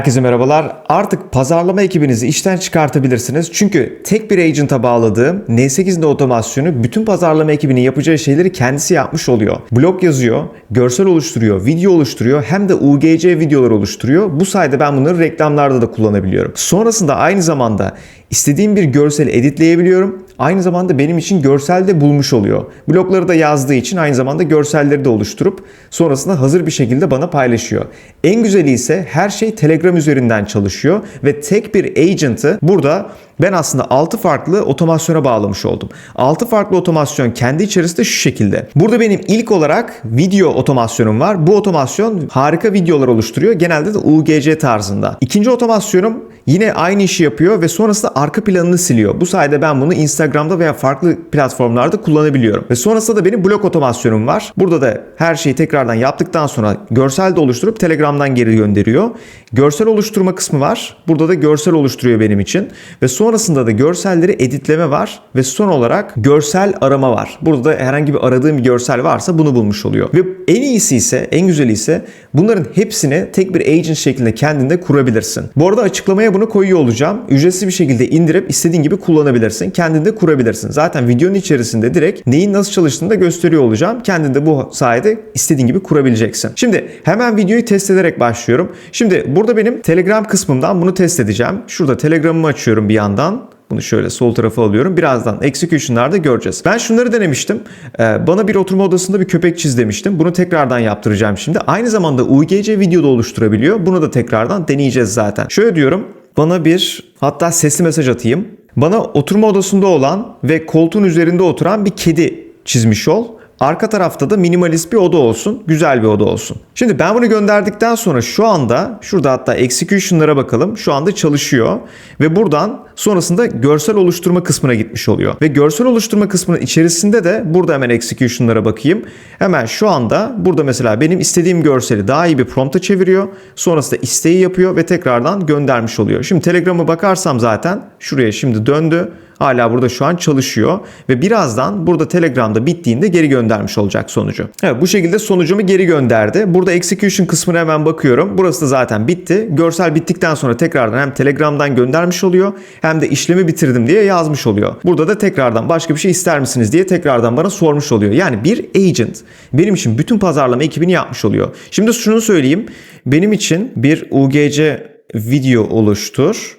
Herkese merhabalar. Artık pazarlama ekibinizi işten çıkartabilirsiniz. Çünkü tek bir agent'a bağladığım N8'de otomasyonu bütün pazarlama ekibinin yapacağı şeyleri kendisi yapmış oluyor. Blog yazıyor, görsel oluşturuyor, video oluşturuyor hem de UGC videolar oluşturuyor. Bu sayede ben bunları reklamlarda da kullanabiliyorum. Sonrasında aynı zamanda istediğim bir görseli editleyebiliyorum. Aynı zamanda benim için görsel de bulmuş oluyor. Blogları da yazdığı için aynı zamanda görselleri de oluşturup sonrasında hazır bir şekilde bana paylaşıyor. En güzeli ise her şey Telegram üzerinden çalışıyor ve tek bir agent'ı burada ben aslında 6 farklı otomasyona bağlamış oldum. 6 farklı otomasyon kendi içerisinde şu şekilde. Burada benim ilk olarak video otomasyonum var. Bu otomasyon harika videolar oluşturuyor. Genelde de UGC tarzında. İkinci otomasyonum yine aynı işi yapıyor ve sonrasında arka planını siliyor. Bu sayede ben bunu Instagram'da veya farklı platformlarda kullanabiliyorum. Ve sonrasında da benim blog otomasyonum var. Burada da her şeyi tekrardan yaptıktan sonra görsel de oluşturup Telegram'dan geri gönderiyor. Görsel oluşturma kısmı var. Burada da görsel oluşturuyor benim için. Ve sonrasında da görselleri editleme var ve son olarak görsel arama var. Burada da herhangi bir aradığım bir görsel varsa bunu bulmuş oluyor. Ve en iyisi ise, en güzeli ise bunların hepsini tek bir agent şeklinde kendinde kurabilirsin. Bu arada açıklamaya bunu koyuyor olacağım. Ücretsiz bir şekilde indirip istediğin gibi kullanabilirsin. Kendinde kurabilirsin. Zaten videonun içerisinde direkt neyin nasıl çalıştığını da gösteriyor olacağım. Kendinde bu sayede istediğin gibi kurabileceksin. Şimdi hemen videoyu test ederek başlıyorum. Şimdi burada benim Telegram kısmımdan bunu test edeceğim. Şurada Telegram'ımı açıyorum bir yandan. Bunu şöyle sol tarafa alıyorum. Birazdan execution'larda göreceğiz. Ben şunları denemiştim. Ee, bana bir oturma odasında bir köpek çiz demiştim. Bunu tekrardan yaptıracağım şimdi. Aynı zamanda UGC videoda oluşturabiliyor. Bunu da tekrardan deneyeceğiz zaten. Şöyle diyorum. Bana bir hatta sesli mesaj atayım. Bana oturma odasında olan ve koltuğun üzerinde oturan bir kedi çizmiş ol. Arka tarafta da minimalist bir oda olsun. Güzel bir oda olsun. Şimdi ben bunu gönderdikten sonra şu anda şurada hatta execution'lara bakalım. Şu anda çalışıyor. Ve buradan sonrasında görsel oluşturma kısmına gitmiş oluyor. Ve görsel oluşturma kısmının içerisinde de burada hemen execution'lara bakayım. Hemen şu anda burada mesela benim istediğim görseli daha iyi bir prompta çeviriyor. Sonrasında isteği yapıyor ve tekrardan göndermiş oluyor. Şimdi Telegram'a bakarsam zaten şuraya şimdi döndü. Hala burada şu an çalışıyor ve birazdan burada Telegram'da bittiğinde geri göndermiş olacak sonucu. Evet bu şekilde sonucumu geri gönderdi. Burada execution kısmına hemen bakıyorum. Burası da zaten bitti. Görsel bittikten sonra tekrardan hem Telegram'dan göndermiş oluyor hem de işlemi bitirdim diye yazmış oluyor. Burada da tekrardan başka bir şey ister misiniz diye tekrardan bana sormuş oluyor. Yani bir agent benim için bütün pazarlama ekibini yapmış oluyor. Şimdi şunu söyleyeyim. Benim için bir UGC video oluştur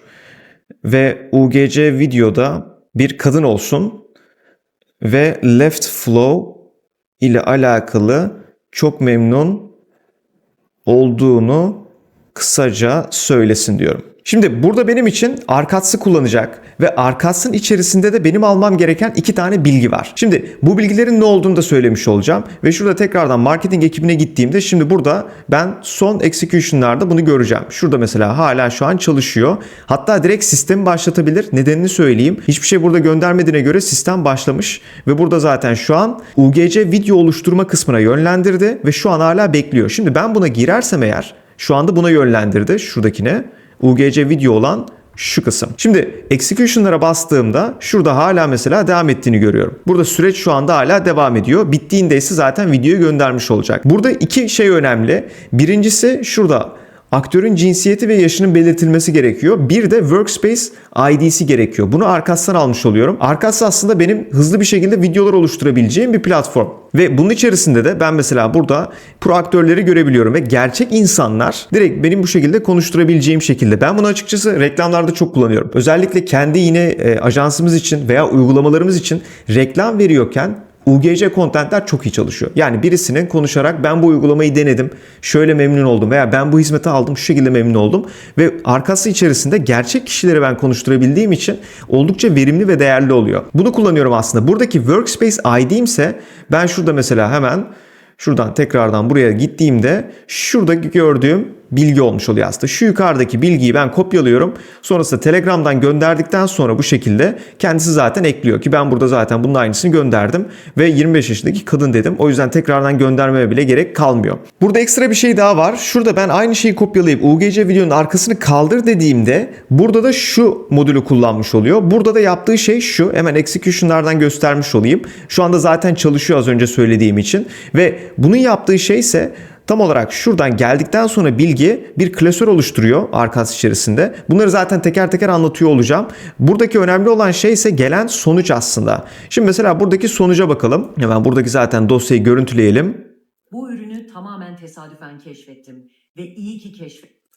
ve UGC videoda bir kadın olsun ve left flow ile alakalı çok memnun olduğunu kısaca söylesin diyorum. Şimdi burada benim için arkatsı kullanacak ve arkatsın içerisinde de benim almam gereken iki tane bilgi var. Şimdi bu bilgilerin ne olduğunu da söylemiş olacağım ve şurada tekrardan marketing ekibine gittiğimde şimdi burada ben son execution'larda bunu göreceğim. Şurada mesela hala şu an çalışıyor. Hatta direkt sistemi başlatabilir. Nedenini söyleyeyim. Hiçbir şey burada göndermediğine göre sistem başlamış ve burada zaten şu an UGC video oluşturma kısmına yönlendirdi ve şu an hala bekliyor. Şimdi ben buna girersem eğer şu anda buna yönlendirdi şuradakine. UGC video olan şu kısım. Şimdi execution'lara bastığımda şurada hala mesela devam ettiğini görüyorum. Burada süreç şu anda hala devam ediyor. Bittiğinde ise zaten videoyu göndermiş olacak. Burada iki şey önemli. Birincisi şurada aktörün cinsiyeti ve yaşının belirtilmesi gerekiyor. Bir de workspace ID'si gerekiyor. Bunu Arkas'tan almış oluyorum. Arkas aslında benim hızlı bir şekilde videolar oluşturabileceğim bir platform. Ve bunun içerisinde de ben mesela burada pro aktörleri görebiliyorum ve gerçek insanlar direkt benim bu şekilde konuşturabileceğim şekilde. Ben bunu açıkçası reklamlarda çok kullanıyorum. Özellikle kendi yine e, ajansımız için veya uygulamalarımız için reklam veriyorken UGC kontentler çok iyi çalışıyor. Yani birisinin konuşarak ben bu uygulamayı denedim, şöyle memnun oldum veya ben bu hizmeti aldım, şu şekilde memnun oldum ve arkası içerisinde gerçek kişileri ben konuşturabildiğim için oldukça verimli ve değerli oluyor. Bunu kullanıyorum aslında. Buradaki Workspace ID'm ise ben şurada mesela hemen şuradan tekrardan buraya gittiğimde şuradaki gördüğüm bilgi olmuş oluyor aslında. Şu yukarıdaki bilgiyi ben kopyalıyorum. Sonrasında Telegram'dan gönderdikten sonra bu şekilde kendisi zaten ekliyor ki ben burada zaten bunun aynısını gönderdim ve 25 yaşındaki kadın dedim. O yüzden tekrardan göndermeme bile gerek kalmıyor. Burada ekstra bir şey daha var. Şurada ben aynı şeyi kopyalayıp UGC videonun arkasını kaldır dediğimde burada da şu modülü kullanmış oluyor. Burada da yaptığı şey şu. Hemen execution'lardan göstermiş olayım. Şu anda zaten çalışıyor az önce söylediğim için ve bunun yaptığı şey ise tam olarak şuradan geldikten sonra bilgi bir klasör oluşturuyor arkas içerisinde. Bunları zaten teker teker anlatıyor olacağım. Buradaki önemli olan şey ise gelen sonuç aslında. Şimdi mesela buradaki sonuca bakalım. Hemen buradaki zaten dosyayı görüntüleyelim. Bu ürünü tamamen tesadüfen keşfettim ve iyi ki keşfettim.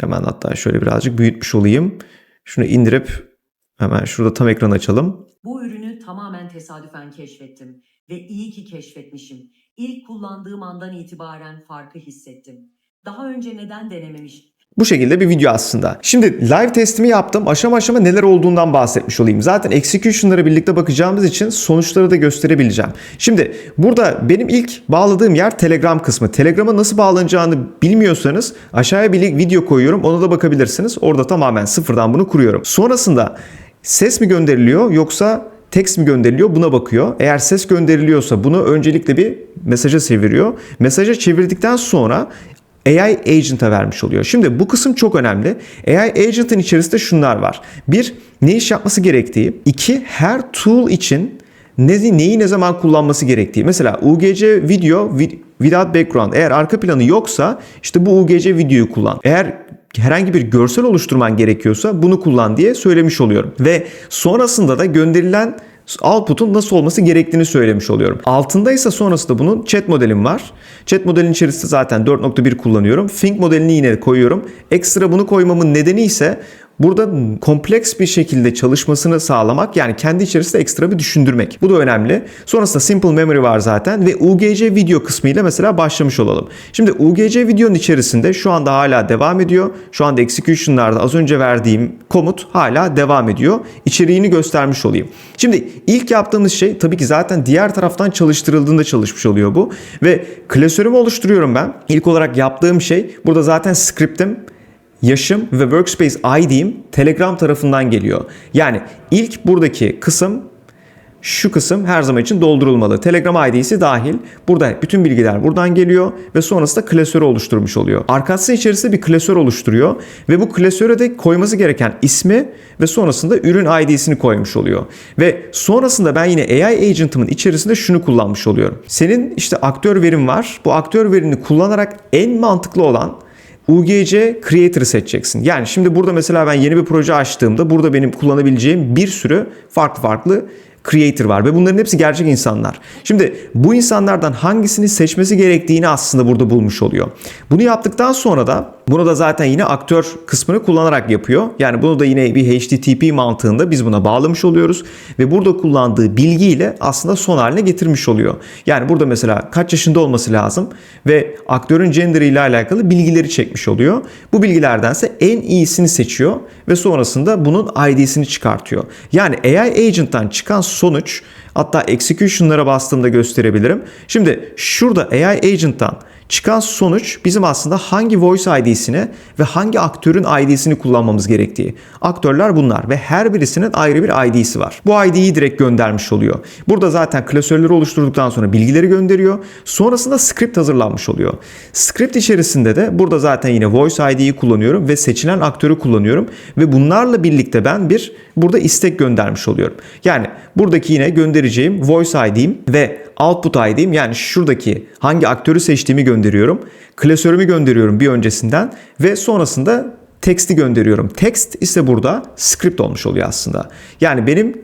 Hemen hatta şöyle birazcık büyütmüş olayım. Şunu indirip hemen şurada tam ekran açalım. Bu ürünü tamamen tesadüfen keşfettim ve iyi ki keşfetmişim. İlk kullandığım andan itibaren farkı hissettim. Daha önce neden denememiştim? Bu şekilde bir video aslında. Şimdi live testimi yaptım. Aşama aşama neler olduğundan bahsetmiş olayım. Zaten execution'lara birlikte bakacağımız için sonuçları da gösterebileceğim. Şimdi burada benim ilk bağladığım yer Telegram kısmı. Telegram'a nasıl bağlanacağını bilmiyorsanız aşağıya bir video koyuyorum. Ona da bakabilirsiniz. Orada tamamen sıfırdan bunu kuruyorum. Sonrasında ses mi gönderiliyor yoksa text mi gönderiliyor buna bakıyor. Eğer ses gönderiliyorsa bunu öncelikle bir mesaja çeviriyor. Mesaja çevirdikten sonra AI Agent'a vermiş oluyor. Şimdi bu kısım çok önemli. AI Agent'ın içerisinde şunlar var. Bir, ne iş yapması gerektiği. iki her tool için ne, neyi ne zaman kullanması gerektiği. Mesela UGC video wi- without background. Eğer arka planı yoksa işte bu UGC videoyu kullan. Eğer herhangi bir görsel oluşturman gerekiyorsa bunu kullan diye söylemiş oluyorum. Ve sonrasında da gönderilen output'un nasıl olması gerektiğini söylemiş oluyorum. Altında ise sonrasında bunun chat modelim var. Chat modelin içerisinde zaten 4.1 kullanıyorum. Think modelini yine koyuyorum. Ekstra bunu koymamın nedeni ise Burada kompleks bir şekilde çalışmasını sağlamak yani kendi içerisinde ekstra bir düşündürmek. Bu da önemli. Sonrasında Simple Memory var zaten ve UGC video kısmıyla mesela başlamış olalım. Şimdi UGC videonun içerisinde şu anda hala devam ediyor. Şu anda execution'larda az önce verdiğim komut hala devam ediyor. İçeriğini göstermiş olayım. Şimdi ilk yaptığımız şey tabii ki zaten diğer taraftan çalıştırıldığında çalışmış oluyor bu. Ve klasörümü oluşturuyorum ben. İlk olarak yaptığım şey burada zaten script'im yaşım ve workspace ID'im Telegram tarafından geliyor. Yani ilk buradaki kısım şu kısım her zaman için doldurulmalı. Telegram ID'si dahil. Burada bütün bilgiler buradan geliyor ve sonrasında klasörü oluşturmuş oluyor. Arkası içerisinde bir klasör oluşturuyor ve bu klasöre de koyması gereken ismi ve sonrasında ürün ID'sini koymuş oluyor. Ve sonrasında ben yine AI agent'ımın içerisinde şunu kullanmış oluyorum. Senin işte aktör verin var. Bu aktör verini kullanarak en mantıklı olan UGC Creator'ı seçeceksin. Yani şimdi burada mesela ben yeni bir proje açtığımda burada benim kullanabileceğim bir sürü farklı farklı creator var ve bunların hepsi gerçek insanlar. Şimdi bu insanlardan hangisini seçmesi gerektiğini aslında burada bulmuş oluyor. Bunu yaptıktan sonra da bunu da zaten yine aktör kısmını kullanarak yapıyor. Yani bunu da yine bir HTTP mantığında biz buna bağlamış oluyoruz ve burada kullandığı bilgiyle aslında son haline getirmiş oluyor. Yani burada mesela kaç yaşında olması lazım ve aktörün gender ile alakalı bilgileri çekmiş oluyor. Bu bilgilerdense en iyisini seçiyor ve sonrasında bunun ID'sini çıkartıyor. Yani AI agent'tan çıkan sonuç hatta execution'lara bastığımda gösterebilirim. Şimdi şurada AI agent'tan çıkan sonuç bizim aslında hangi voice ID'sini ve hangi aktörün ID'sini kullanmamız gerektiği. Aktörler bunlar ve her birisinin ayrı bir ID'si var. Bu ID'yi direkt göndermiş oluyor. Burada zaten klasörleri oluşturduktan sonra bilgileri gönderiyor. Sonrasında script hazırlanmış oluyor. Script içerisinde de burada zaten yine voice ID'yi kullanıyorum ve seçilen aktörü kullanıyorum ve bunlarla birlikte ben bir burada istek göndermiş oluyorum. Yani buradaki yine göndereceğim voice ID'im ve output ID'im yani şuradaki hangi aktörü seçtiğimi gönderiyorum. Klasörümü gönderiyorum bir öncesinden ve sonrasında text'i gönderiyorum. Text ise burada script olmuş oluyor aslında. Yani benim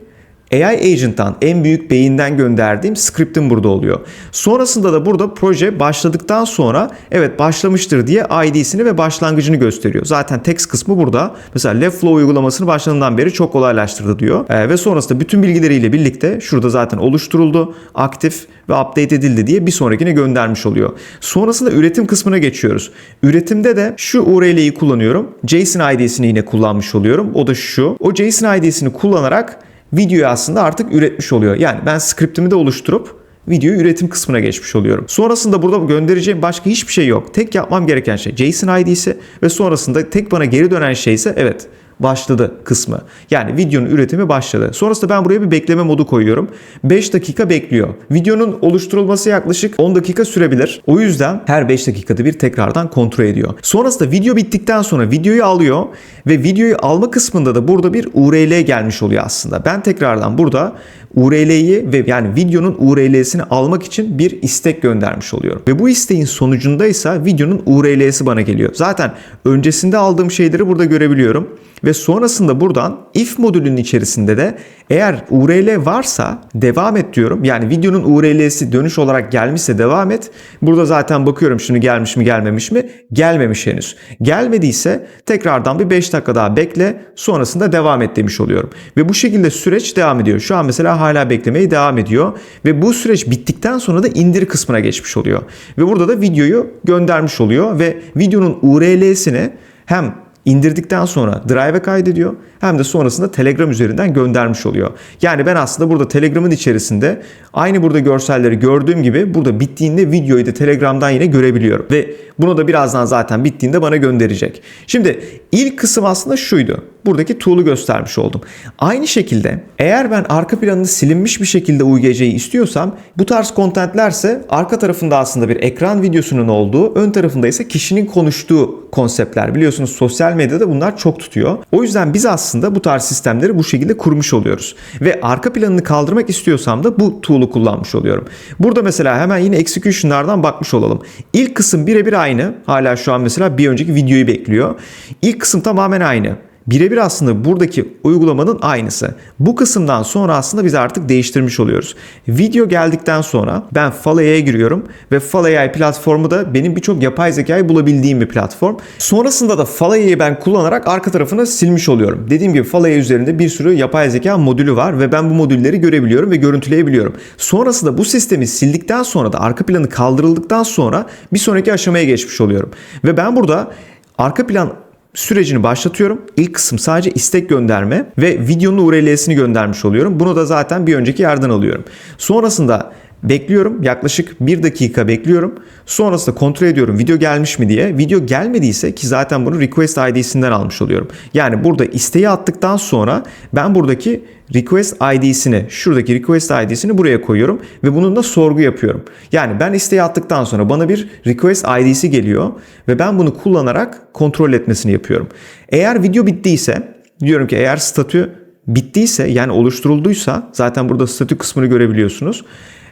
AI Agent'tan en büyük beyinden gönderdiğim script'im burada oluyor. Sonrasında da burada proje başladıktan sonra evet başlamıştır diye ID'sini ve başlangıcını gösteriyor. Zaten text kısmı burada. Mesela Left Flow uygulamasını başladığından beri çok kolaylaştırdı diyor. Ee, ve sonrasında bütün bilgileriyle birlikte şurada zaten oluşturuldu, aktif ve update edildi diye bir sonrakine göndermiş oluyor. Sonrasında üretim kısmına geçiyoruz. Üretimde de şu URL'yi kullanıyorum. JSON ID'sini yine kullanmış oluyorum. O da şu. O JSON ID'sini kullanarak videoyu aslında artık üretmiş oluyor. Yani ben scriptimi de oluşturup videoyu üretim kısmına geçmiş oluyorum. Sonrasında burada göndereceğim başka hiçbir şey yok. Tek yapmam gereken şey JSON ID'si ve sonrasında tek bana geri dönen şey ise evet başladı kısmı. Yani videonun üretimi başladı. Sonrasında ben buraya bir bekleme modu koyuyorum. 5 dakika bekliyor. Videonun oluşturulması yaklaşık 10 dakika sürebilir. O yüzden her 5 dakikada bir tekrardan kontrol ediyor. Sonrasında video bittikten sonra videoyu alıyor ve videoyu alma kısmında da burada bir URL gelmiş oluyor aslında. Ben tekrardan burada URL'yi ve yani videonun URL'sini almak için bir istek göndermiş oluyorum. Ve bu isteğin sonucunda ise videonun URL'si bana geliyor. Zaten öncesinde aldığım şeyleri burada görebiliyorum. Ve sonrasında buradan if modülünün içerisinde de eğer URL varsa devam et diyorum. Yani videonun URL'si dönüş olarak gelmişse devam et. Burada zaten bakıyorum şimdi gelmiş mi gelmemiş mi? Gelmemiş henüz. Gelmediyse tekrardan bir 5 dakika daha bekle sonrasında devam et demiş oluyorum. Ve bu şekilde süreç devam ediyor. Şu an mesela hala beklemeye devam ediyor. Ve bu süreç bittikten sonra da indir kısmına geçmiş oluyor. Ve burada da videoyu göndermiş oluyor ve videonun URL'sini hem indirdikten sonra Drive'e kaydediyor hem de sonrasında Telegram üzerinden göndermiş oluyor. Yani ben aslında burada Telegram'ın içerisinde aynı burada görselleri gördüğüm gibi burada bittiğinde videoyu da Telegram'dan yine görebiliyorum. Ve bunu da birazdan zaten bittiğinde bana gönderecek. Şimdi ilk kısım aslında şuydu. Buradaki tool'u göstermiş oldum. Aynı şekilde eğer ben arka planını silinmiş bir şekilde UGC'yi istiyorsam bu tarz kontentlerse arka tarafında aslında bir ekran videosunun olduğu, ön tarafında ise kişinin konuştuğu konseptler. Biliyorsunuz sosyal medyada bunlar çok tutuyor. O yüzden biz aslında bu tarz sistemleri bu şekilde kurmuş oluyoruz. Ve arka planını kaldırmak istiyorsam da bu tool'u kullanmış oluyorum. Burada mesela hemen yine execution'lardan bakmış olalım. İlk kısım birebir aynı. Hala şu an mesela bir önceki videoyu bekliyor. İlk kısım tamamen aynı birebir aslında buradaki uygulamanın aynısı. Bu kısımdan sonra aslında biz artık değiştirmiş oluyoruz. Video geldikten sonra ben Falai'ye giriyorum ve Falai platformu da benim birçok yapay zekayı bulabildiğim bir platform. Sonrasında da Falai'yi ben kullanarak arka tarafını silmiş oluyorum. Dediğim gibi Falai üzerinde bir sürü yapay zeka modülü var ve ben bu modülleri görebiliyorum ve görüntüleyebiliyorum. Sonrasında bu sistemi sildikten sonra da arka planı kaldırıldıktan sonra bir sonraki aşamaya geçmiş oluyorum. Ve ben burada arka plan sürecini başlatıyorum. İlk kısım sadece istek gönderme ve videonun URL'sini göndermiş oluyorum. Bunu da zaten bir önceki yerden alıyorum. Sonrasında bekliyorum. Yaklaşık bir dakika bekliyorum. Sonrasında kontrol ediyorum video gelmiş mi diye. Video gelmediyse ki zaten bunu request ID'sinden almış oluyorum. Yani burada isteği attıktan sonra ben buradaki request ID'sini, şuradaki request ID'sini buraya koyuyorum ve bununla sorgu yapıyorum. Yani ben isteği attıktan sonra bana bir request ID'si geliyor ve ben bunu kullanarak kontrol etmesini yapıyorum. Eğer video bittiyse diyorum ki eğer statü bittiyse yani oluşturulduysa zaten burada statü kısmını görebiliyorsunuz.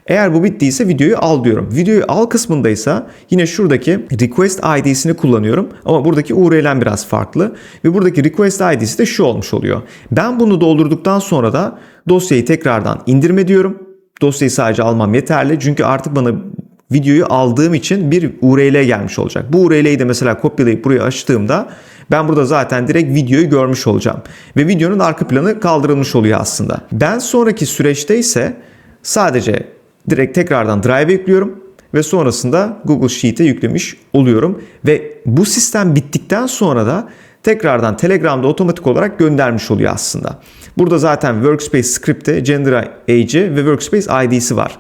Eğer bu bittiyse videoyu al diyorum. Videoyu al kısmındaysa yine şuradaki request ID'sini kullanıyorum. Ama buradaki URL'm biraz farklı. Ve buradaki request ID'si de şu olmuş oluyor. Ben bunu doldurduktan sonra da dosyayı tekrardan indirme diyorum. Dosyayı sadece almam yeterli. Çünkü artık bana videoyu aldığım için bir URL gelmiş olacak. Bu URL'yi de mesela kopyalayıp buraya açtığımda ben burada zaten direkt videoyu görmüş olacağım. Ve videonun arka planı kaldırılmış oluyor aslında. Ben sonraki süreçte ise sadece direkt tekrardan Drive'e yüklüyorum ve sonrasında Google Sheet'e yüklemiş oluyorum. Ve bu sistem bittikten sonra da tekrardan Telegram'da otomatik olarak göndermiş oluyor aslında. Burada zaten Workspace Script'te Gender Age'i ve Workspace ID'si var.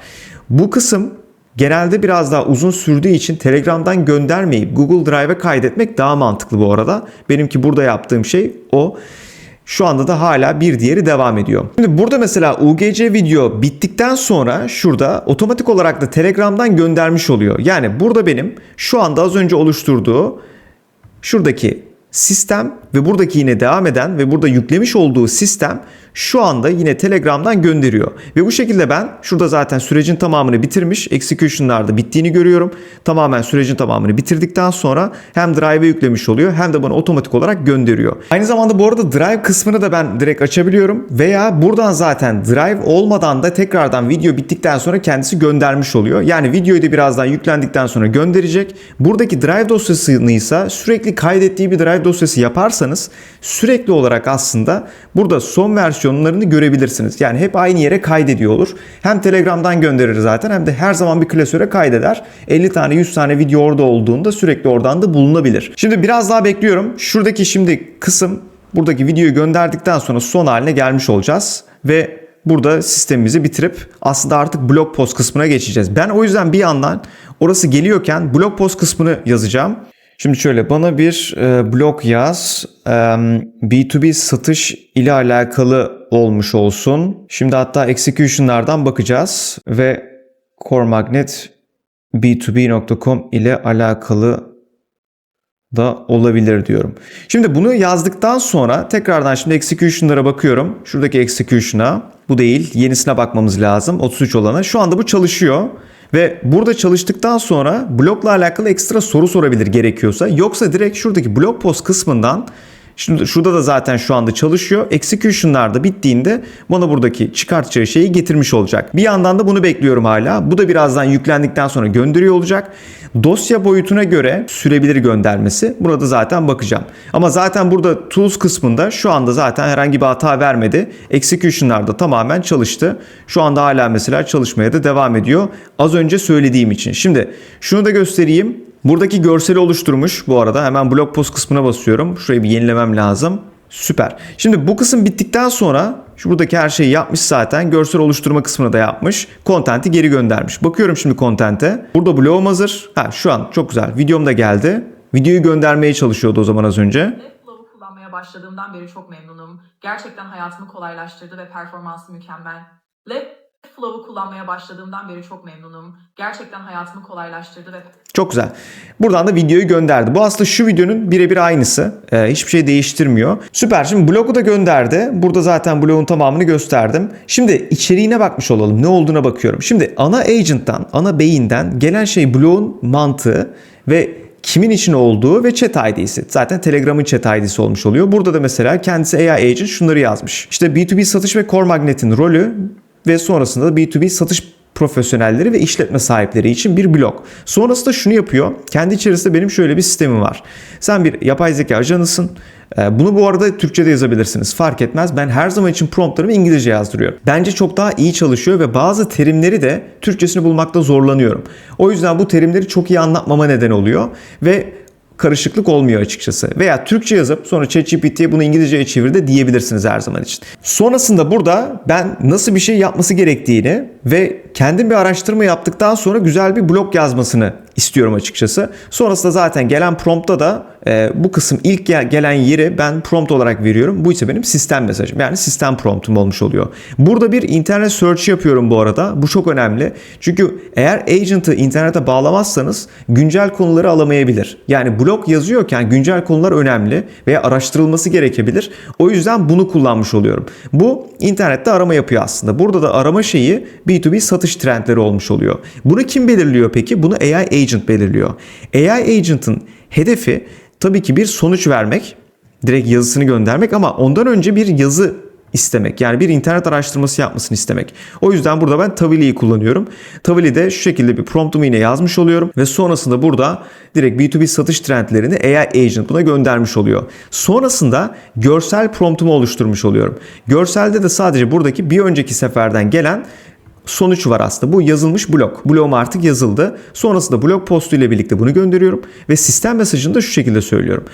Bu kısım genelde biraz daha uzun sürdüğü için Telegram'dan göndermeyip Google Drive'e kaydetmek daha mantıklı bu arada. Benimki burada yaptığım şey o. Şu anda da hala bir diğeri devam ediyor. Şimdi burada mesela UGC video bittikten sonra şurada otomatik olarak da Telegram'dan göndermiş oluyor. Yani burada benim şu anda az önce oluşturduğu şuradaki sistem ve buradaki yine devam eden ve burada yüklemiş olduğu sistem şu anda yine Telegram'dan gönderiyor. Ve bu şekilde ben şurada zaten sürecin tamamını bitirmiş, execution'larda bittiğini görüyorum. Tamamen sürecin tamamını bitirdikten sonra hem Drive'e yüklemiş oluyor hem de bana otomatik olarak gönderiyor. Aynı zamanda bu arada Drive kısmını da ben direkt açabiliyorum veya buradan zaten Drive olmadan da tekrardan video bittikten sonra kendisi göndermiş oluyor. Yani videoyu da birazdan yüklendikten sonra gönderecek. Buradaki Drive dosyasını ise sürekli kaydettiği bir Drive dosyası yaparsanız sürekli olarak aslında burada son versiyonlarını görebilirsiniz. Yani hep aynı yere kaydediyor olur. Hem Telegram'dan gönderir zaten hem de her zaman bir klasöre kaydeder. 50 tane 100 tane video orada olduğunda sürekli oradan da bulunabilir. Şimdi biraz daha bekliyorum. Şuradaki şimdi kısım buradaki videoyu gönderdikten sonra son haline gelmiş olacağız ve burada sistemimizi bitirip aslında artık blog post kısmına geçeceğiz. Ben o yüzden bir yandan orası geliyorken blog post kısmını yazacağım. Şimdi şöyle bana bir e, blog yaz. E, B2B satış ile alakalı olmuş olsun. Şimdi hatta execution'lardan bakacağız ve Core Magnet b2b.com ile alakalı da olabilir diyorum. Şimdi bunu yazdıktan sonra tekrardan şimdi execution'lara bakıyorum. Şuradaki execution'a bu değil yenisine bakmamız lazım 33 olana. Şu anda bu çalışıyor. Ve burada çalıştıktan sonra blokla alakalı ekstra soru sorabilir gerekiyorsa. Yoksa direkt şuradaki blog post kısmından Şimdi şurada da zaten şu anda çalışıyor. Execution'lar da bittiğinde bana buradaki çıkartacağı şeyi getirmiş olacak. Bir yandan da bunu bekliyorum hala. Bu da birazdan yüklendikten sonra gönderiyor olacak. Dosya boyutuna göre sürebilir göndermesi. Burada zaten bakacağım. Ama zaten burada tools kısmında şu anda zaten herhangi bir hata vermedi. Execution'lar da tamamen çalıştı. Şu anda hala mesela çalışmaya da devam ediyor. Az önce söylediğim için. Şimdi şunu da göstereyim. Buradaki görseli oluşturmuş bu arada. Hemen blog post kısmına basıyorum. Şurayı bir yenilemem lazım. Süper. Şimdi bu kısım bittikten sonra şu buradaki her şeyi yapmış zaten. Görsel oluşturma kısmını da yapmış. Content'i geri göndermiş. Bakıyorum şimdi content'e. Burada blogum hazır. Ha şu an çok güzel. Videom da geldi. Videoyu göndermeye çalışıyordu o zaman az önce. Kullanmaya başladığımdan beri çok memnunum. Gerçekten hayatımı kolaylaştırdı ve performansı mükemmel. Flow'u kullanmaya başladığımdan beri çok memnunum. Gerçekten hayatımı kolaylaştırdı ve Çok güzel. Buradan da videoyu gönderdi. Bu aslında şu videonun birebir aynısı. Ee, hiçbir şey değiştirmiyor. Süper. Şimdi blogu da gönderdi. Burada zaten blogun tamamını gösterdim. Şimdi içeriğine bakmış olalım. Ne olduğuna bakıyorum. Şimdi ana agent'tan, ana beyinden gelen şey blogun mantığı ve kimin için olduğu ve chat ID'si. Zaten Telegram'ın chat ID'si olmuş oluyor. Burada da mesela kendisi AI agent şunları yazmış. İşte B2B satış ve Core Magnet'in rolü ve sonrasında da B2B satış profesyonelleri ve işletme sahipleri için bir blok. Sonrasında şunu yapıyor. Kendi içerisinde benim şöyle bir sistemim var. Sen bir yapay zeka ajanısın. Ee, Bunu bu arada Türkçe'de yazabilirsiniz. Fark etmez. Ben her zaman için promptlarımı İngilizce yazdırıyorum. Bence çok daha iyi çalışıyor ve bazı terimleri de Türkçesini bulmakta zorlanıyorum. O yüzden bu terimleri çok iyi anlatmama neden oluyor ve karışıklık olmuyor açıkçası. Veya Türkçe yazıp sonra ChatGPT'ye bunu İngilizceye çevir de diyebilirsiniz her zaman için. Sonrasında burada ben nasıl bir şey yapması gerektiğini ve kendim bir araştırma yaptıktan sonra güzel bir blog yazmasını istiyorum açıkçası. Sonrasında zaten gelen promptta da e, bu kısım ilk gel- gelen yeri ben prompt olarak veriyorum. Bu ise benim sistem mesajım. Yani sistem promptum olmuş oluyor. Burada bir internet search yapıyorum bu arada. Bu çok önemli. Çünkü eğer agent'ı internete bağlamazsanız güncel konuları alamayabilir. Yani blog yazıyorken güncel konular önemli veya araştırılması gerekebilir. O yüzden bunu kullanmış oluyorum. Bu internette arama yapıyor aslında. Burada da arama şeyi B2B satış trendleri olmuş oluyor. Bunu kim belirliyor peki? Bunu AI agent belirliyor. AI agent'ın hedefi tabii ki bir sonuç vermek, direkt yazısını göndermek ama ondan önce bir yazı istemek. Yani bir internet araştırması yapmasını istemek. O yüzden burada ben Tavili'yi kullanıyorum. Tavili'de şu şekilde bir promptumu yine yazmış oluyorum ve sonrasında burada direkt B2B satış trendlerini AI agent buna göndermiş oluyor. Sonrasında görsel promptumu oluşturmuş oluyorum. Görselde de sadece buradaki bir önceki seferden gelen sonuç var aslında. Bu yazılmış blog. Blogum artık yazıldı. Sonrasında blog postu ile birlikte bunu gönderiyorum ve sistem mesajını da şu şekilde söylüyorum.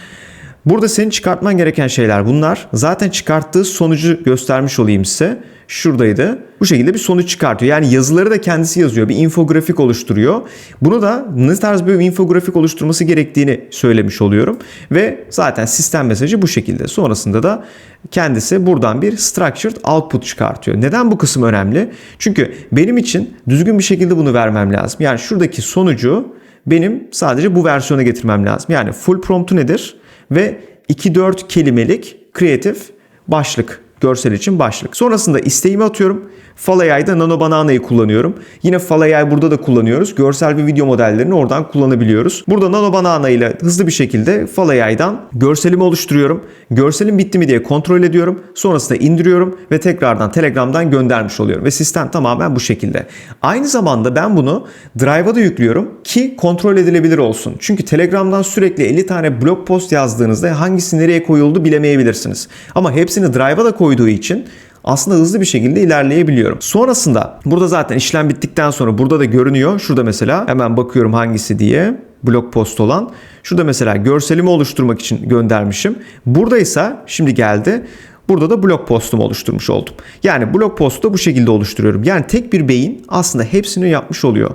Burada senin çıkartman gereken şeyler bunlar. Zaten çıkarttığı sonucu göstermiş olayım size. Şuradaydı. Bu şekilde bir sonuç çıkartıyor. Yani yazıları da kendisi yazıyor. Bir infografik oluşturuyor. Bunu da ne tarz bir infografik oluşturması gerektiğini söylemiş oluyorum. Ve zaten sistem mesajı bu şekilde. Sonrasında da kendisi buradan bir structured output çıkartıyor. Neden bu kısım önemli? Çünkü benim için düzgün bir şekilde bunu vermem lazım. Yani şuradaki sonucu benim sadece bu versiyona getirmem lazım. Yani full promptu nedir? Ve 2-4 kelimelik kreatif başlık. Görsel için başlık. Sonrasında isteğimi atıyorum. Falayay'da Nano Banana'yı kullanıyorum. Yine Falayay burada da kullanıyoruz. Görsel ve video modellerini oradan kullanabiliyoruz. Burada Nano Banana ile hızlı bir şekilde Falayay'dan görselimi oluşturuyorum. Görselim bitti mi diye kontrol ediyorum. Sonrasında indiriyorum ve tekrardan Telegram'dan göndermiş oluyorum. Ve sistem tamamen bu şekilde. Aynı zamanda ben bunu Drive'a da yüklüyorum ki kontrol edilebilir olsun. Çünkü Telegram'dan sürekli 50 tane blog post yazdığınızda hangisi nereye koyuldu bilemeyebilirsiniz. Ama hepsini Drive'a da koyduğu için aslında hızlı bir şekilde ilerleyebiliyorum. Sonrasında burada zaten işlem bittikten sonra burada da görünüyor. Şurada mesela hemen bakıyorum hangisi diye blog post olan. Şurada mesela görselimi oluşturmak için göndermişim. Burada ise şimdi geldi. Burada da blog postumu oluşturmuş oldum. Yani blog postu da bu şekilde oluşturuyorum. Yani tek bir beyin aslında hepsini yapmış oluyor.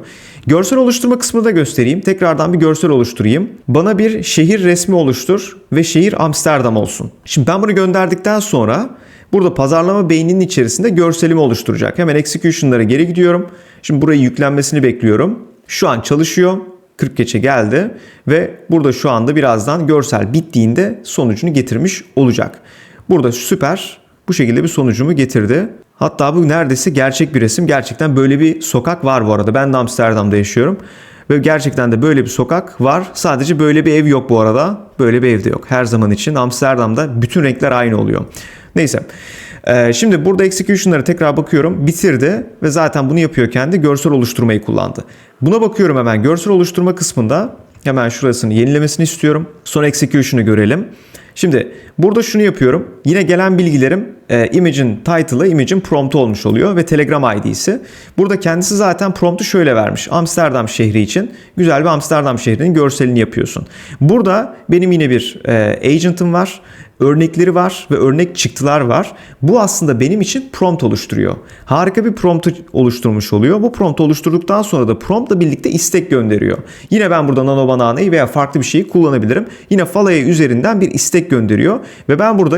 Görsel oluşturma kısmını da göstereyim. Tekrardan bir görsel oluşturayım. Bana bir şehir resmi oluştur ve şehir Amsterdam olsun. Şimdi ben bunu gönderdikten sonra burada pazarlama beyninin içerisinde görselimi oluşturacak. Hemen execution'lara geri gidiyorum. Şimdi burayı yüklenmesini bekliyorum. Şu an çalışıyor. 40 geçe geldi ve burada şu anda birazdan görsel bittiğinde sonucunu getirmiş olacak. Burada süper bu şekilde bir sonucumu getirdi. Hatta bu neredeyse gerçek bir resim. Gerçekten böyle bir sokak var bu arada. Ben de Amsterdam'da yaşıyorum. Ve gerçekten de böyle bir sokak var. Sadece böyle bir ev yok bu arada. Böyle bir evde yok. Her zaman için Amsterdam'da bütün renkler aynı oluyor. Neyse. Ee, şimdi burada execution'lara tekrar bakıyorum. Bitirdi ve zaten bunu yapıyorken de görsel oluşturmayı kullandı. Buna bakıyorum hemen görsel oluşturma kısmında. Hemen şurasını yenilemesini istiyorum. Son execution'ı görelim. Şimdi burada şunu yapıyorum. Yine gelen bilgilerim e, image'in title'ı image'in prompt'u olmuş oluyor ve Telegram ID'si. Burada kendisi zaten prompt'u şöyle vermiş. Amsterdam şehri için güzel bir Amsterdam şehrinin görselini yapıyorsun. Burada benim yine bir e, agent'ım var. Örnekleri var ve örnek çıktılar var. Bu aslında benim için prompt oluşturuyor. Harika bir prompt oluşturmuş oluyor. Bu prompt oluşturduktan sonra da promptla birlikte istek gönderiyor. Yine ben burada nano bananayı veya farklı bir şeyi kullanabilirim. Yine Falaya üzerinden bir istek gönderiyor ve ben burada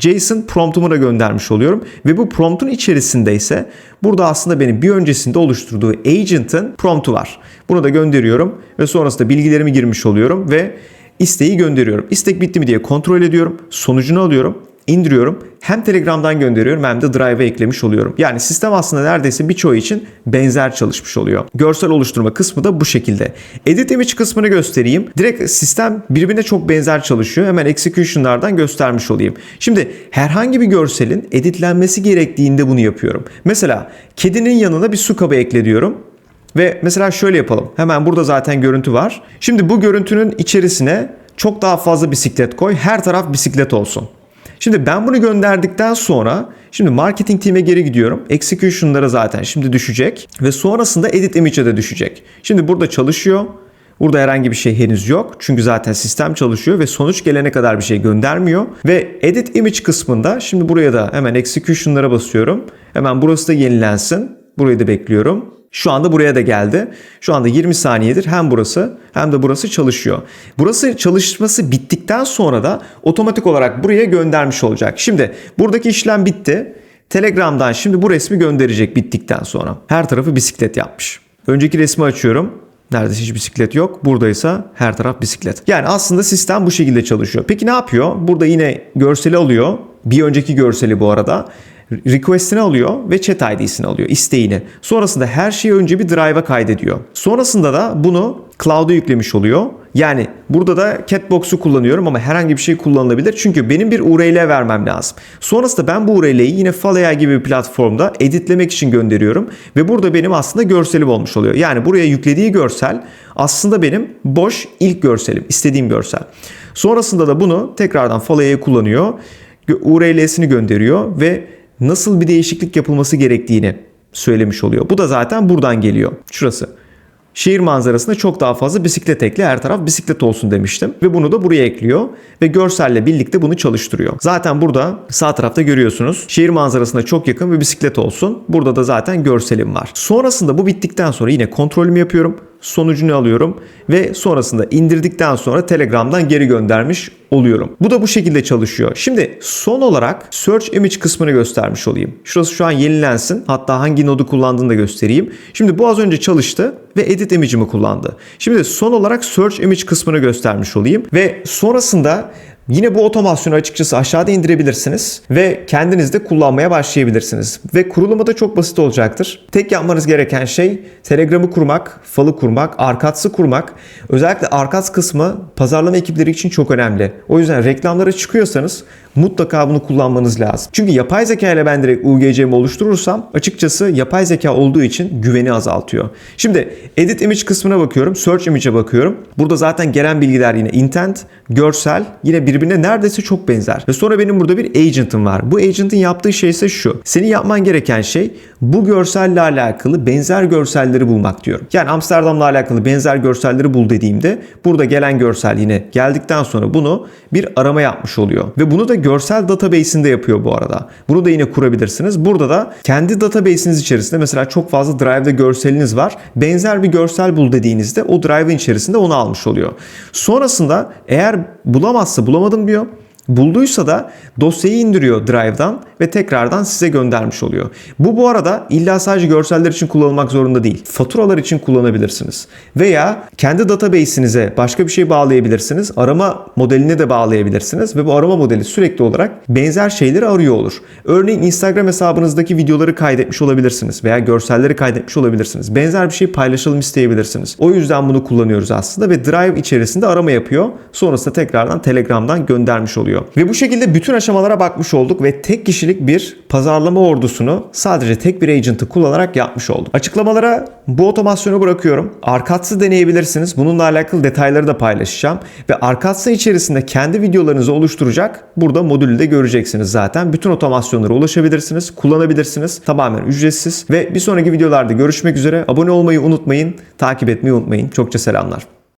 JSON promptumu da göndermiş oluyorum ve bu promptun içerisinde ise burada aslında benim bir öncesinde oluşturduğu agent'ın promptu var. Bunu da gönderiyorum ve sonrasında bilgilerimi girmiş oluyorum ve isteği gönderiyorum. İstek bitti mi diye kontrol ediyorum. Sonucunu alıyorum indiriyorum. Hem Telegram'dan gönderiyorum hem de Drive'a eklemiş oluyorum. Yani sistem aslında neredeyse birçoğu için benzer çalışmış oluyor. Görsel oluşturma kısmı da bu şekilde. Edit image kısmını göstereyim. Direkt sistem birbirine çok benzer çalışıyor. Hemen execution'lardan göstermiş olayım. Şimdi herhangi bir görselin editlenmesi gerektiğinde bunu yapıyorum. Mesela kedinin yanına bir su kabı ekle diyorum. Ve mesela şöyle yapalım. Hemen burada zaten görüntü var. Şimdi bu görüntünün içerisine çok daha fazla bisiklet koy. Her taraf bisiklet olsun. Şimdi ben bunu gönderdikten sonra şimdi marketing team'e geri gidiyorum. Execution'lara zaten şimdi düşecek ve sonrasında edit image'e de düşecek. Şimdi burada çalışıyor. Burada herhangi bir şey henüz yok. Çünkü zaten sistem çalışıyor ve sonuç gelene kadar bir şey göndermiyor. Ve edit image kısmında şimdi buraya da hemen execution'lara basıyorum. Hemen burası da yenilensin. Burayı da bekliyorum. Şu anda buraya da geldi. Şu anda 20 saniyedir hem burası hem de burası çalışıyor. Burası çalışması bittikten sonra da otomatik olarak buraya göndermiş olacak. Şimdi buradaki işlem bitti. Telegram'dan şimdi bu resmi gönderecek bittikten sonra. Her tarafı bisiklet yapmış. Önceki resmi açıyorum. Neredeyse hiç bisiklet yok. Buradaysa her taraf bisiklet. Yani aslında sistem bu şekilde çalışıyor. Peki ne yapıyor? Burada yine görseli alıyor. Bir önceki görseli bu arada request'ini alıyor ve chat ID'sini alıyor, isteğini. Sonrasında her şeyi önce bir drive'a kaydediyor. Sonrasında da bunu cloud'a yüklemiş oluyor. Yani burada da Catbox'u kullanıyorum ama herhangi bir şey kullanılabilir. Çünkü benim bir URL vermem lazım. Sonrasında ben bu URL'yi yine Falaya gibi bir platformda editlemek için gönderiyorum. Ve burada benim aslında görselim olmuş oluyor. Yani buraya yüklediği görsel aslında benim boş ilk görselim. istediğim görsel. Sonrasında da bunu tekrardan Falaya'ya kullanıyor. URL'sini gönderiyor ve nasıl bir değişiklik yapılması gerektiğini söylemiş oluyor. Bu da zaten buradan geliyor. Şurası. Şehir manzarasında çok daha fazla bisiklet ekle her taraf bisiklet olsun demiştim. Ve bunu da buraya ekliyor ve görselle birlikte bunu çalıştırıyor. Zaten burada sağ tarafta görüyorsunuz. Şehir manzarasına çok yakın bir bisiklet olsun. Burada da zaten görselim var. Sonrasında bu bittikten sonra yine kontrolümü yapıyorum. Sonucunu alıyorum ve sonrasında indirdikten sonra Telegram'dan geri göndermiş oluyorum. Bu da bu şekilde çalışıyor. Şimdi son olarak Search Image kısmını göstermiş olayım. Şurası şu an yenilensin. Hatta hangi nodu kullandığını da göstereyim. Şimdi bu az önce çalıştı ve Edit Image'imi kullandı. Şimdi son olarak Search Image kısmını göstermiş olayım. Ve sonrasında Yine bu otomasyonu açıkçası aşağıda indirebilirsiniz ve kendiniz de kullanmaya başlayabilirsiniz. Ve kurulumu da çok basit olacaktır. Tek yapmanız gereken şey Telegram'ı kurmak, falı kurmak, Arkats'ı kurmak. Özellikle Arkats kısmı pazarlama ekipleri için çok önemli. O yüzden reklamlara çıkıyorsanız mutlaka bunu kullanmanız lazım. Çünkü yapay zeka ile ben direkt UGC'mi oluşturursam açıkçası yapay zeka olduğu için güveni azaltıyor. Şimdi Edit Image kısmına bakıyorum. Search Image'e bakıyorum. Burada zaten gelen bilgiler yine intent, görsel yine birbirine neredeyse çok benzer. Ve sonra benim burada bir agent'ım var. Bu agent'ın yaptığı şey ise şu. Senin yapman gereken şey bu görselle alakalı benzer görselleri bulmak diyorum. Yani Amsterdam'la alakalı benzer görselleri bul dediğimde burada gelen görsel yine geldikten sonra bunu bir arama yapmış oluyor. Ve bunu da görsel database'inde yapıyor bu arada. Bunu da yine kurabilirsiniz. Burada da kendi database'iniz içerisinde mesela çok fazla Drive'da görseliniz var. Benzer bir görsel bul dediğinizde o Drive'ın içerisinde onu almış oluyor. Sonrasında eğer bulamazsa bulamadım diyor. Bulduysa da dosyayı indiriyor Drive'dan ve tekrardan size göndermiş oluyor. Bu bu arada illa sadece görseller için kullanılmak zorunda değil. Faturalar için kullanabilirsiniz. Veya kendi database'inize başka bir şey bağlayabilirsiniz. Arama modeline de bağlayabilirsiniz ve bu arama modeli sürekli olarak benzer şeyleri arıyor olur. Örneğin Instagram hesabınızdaki videoları kaydetmiş olabilirsiniz veya görselleri kaydetmiş olabilirsiniz. Benzer bir şey paylaşalım isteyebilirsiniz. O yüzden bunu kullanıyoruz aslında ve Drive içerisinde arama yapıyor. Sonrasında tekrardan Telegram'dan göndermiş oluyor. Ve bu şekilde bütün aşamalara bakmış olduk ve tek kişilik bir pazarlama ordusunu sadece tek bir agent'ı kullanarak yapmış olduk. Açıklamalara bu otomasyonu bırakıyorum. Arkats'ı deneyebilirsiniz. Bununla alakalı detayları da paylaşacağım. Ve Arkats'ın içerisinde kendi videolarınızı oluşturacak burada modülü de göreceksiniz zaten. Bütün otomasyonlara ulaşabilirsiniz, kullanabilirsiniz. Tamamen ücretsiz. Ve bir sonraki videolarda görüşmek üzere. Abone olmayı unutmayın, takip etmeyi unutmayın. Çokça selamlar.